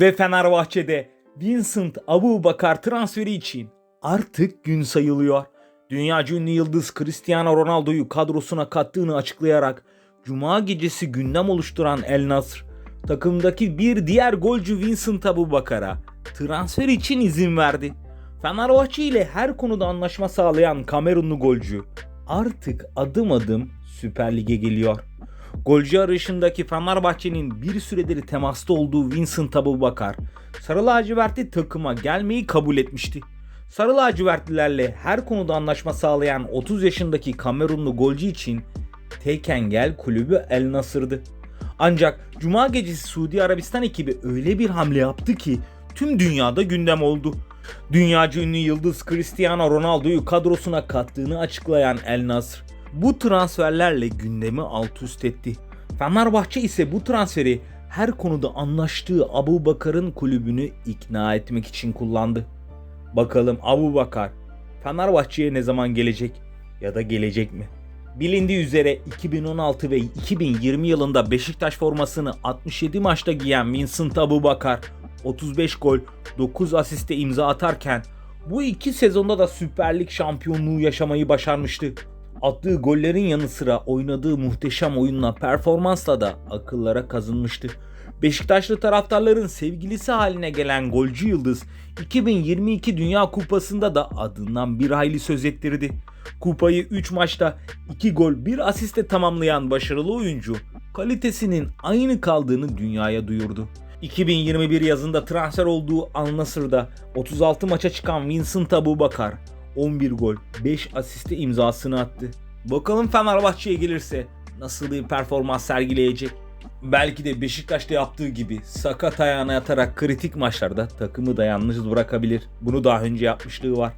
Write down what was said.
Ve Fenerbahçe'de Vincent Abubakar transferi için artık gün sayılıyor. Dünyaca ünlü yıldız Cristiano Ronaldo'yu kadrosuna kattığını açıklayarak Cuma gecesi gündem oluşturan El Nasr, takımdaki bir diğer golcü Vincent Abubakar'a transfer için izin verdi. Fenerbahçe ile her konuda anlaşma sağlayan Kamerunlu golcü artık adım adım Süper Lig'e geliyor. Golcü arayışındaki Fenerbahçe'nin bir süredir temasta olduğu Vincent Abubakar, Sarı lacivertli takıma gelmeyi kabul etmişti. Sarı lacivertlilerle her konuda anlaşma sağlayan 30 yaşındaki Kamerunlu golcü için tek engel kulübü El Nasır'dı. Ancak Cuma gecesi Suudi Arabistan ekibi öyle bir hamle yaptı ki tüm dünyada gündem oldu. Dünyaca ünlü yıldız Cristiano Ronaldo'yu kadrosuna kattığını açıklayan El Nasr, bu transferlerle gündemi alt üst etti. Fenerbahçe ise bu transferi her konuda anlaştığı Abu Bakar'ın kulübünü ikna etmek için kullandı. Bakalım Abu Bakar Fenerbahçe'ye ne zaman gelecek ya da gelecek mi? Bilindiği üzere 2016 ve 2020 yılında Beşiktaş formasını 67 maçta giyen Vincent Abubakar 35 gol 9 asiste imza atarken bu iki sezonda da Süper Lig şampiyonluğu yaşamayı başarmıştı. Attığı gollerin yanı sıra oynadığı muhteşem oyunla performansla da akıllara kazınmıştı. Beşiktaşlı taraftarların sevgilisi haline gelen golcü yıldız 2022 Dünya Kupası'nda da adından bir hayli söz ettirdi. Kupayı 3 maçta 2 gol 1 asiste tamamlayan başarılı oyuncu kalitesinin aynı kaldığını dünyaya duyurdu. 2021 yazında transfer olduğu Al Nassr'da 36 maça çıkan Vincent Abubakar 11 gol 5 asiste imzasını attı. Bakalım Fenerbahçe'ye gelirse nasıl bir performans sergileyecek? Belki de Beşiktaş'ta yaptığı gibi sakat ayağına yatarak kritik maçlarda takımı da bırakabilir. Bunu daha önce yapmışlığı var.